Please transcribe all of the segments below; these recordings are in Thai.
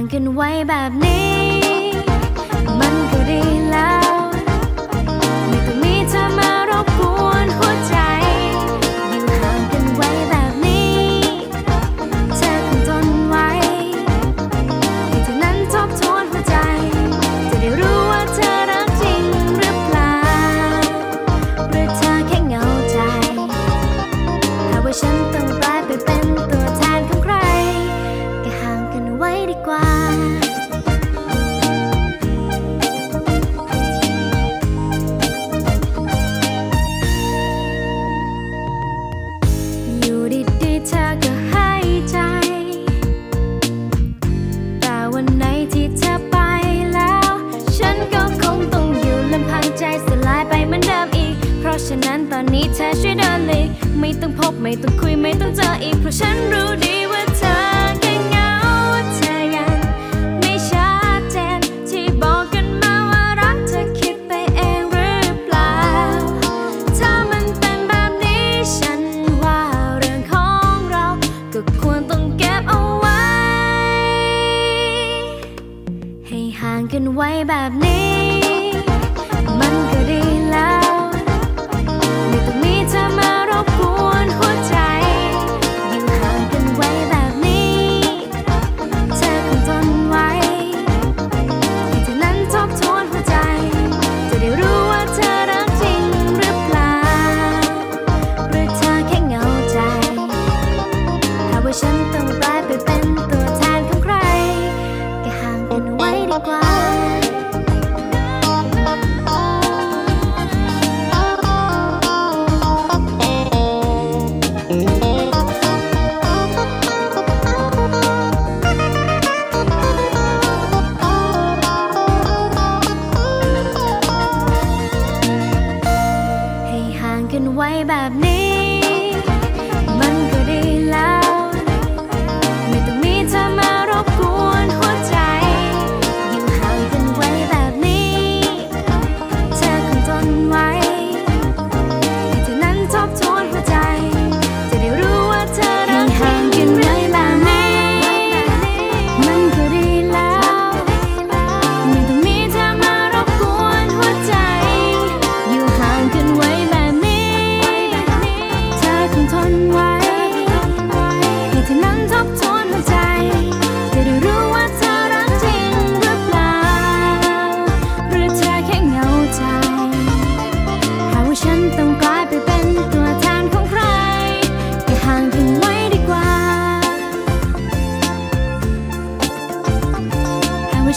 างกันไว้แบบนี้ มันก็ดีแล้ว อนนี้เธอช่วยเดินเลย ไม่ต้องพบไม่ต้องคุยไม่ต้องเจออีกเพราะฉันรู้ดีว่าเธอแค่เหงาเธอยังไม่ชัดเจนที่บอกกันมาว่ารักเธอคิดไปเองหรือเปล่า ถ้ามันเป็นแบบนี้ฉันว่าเรื่องของเราก็ควรต้องเก็บเอาไว้ ให้ห่างกันไว้แบบนี้ มันก็ดี แบบนี้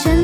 ฉัน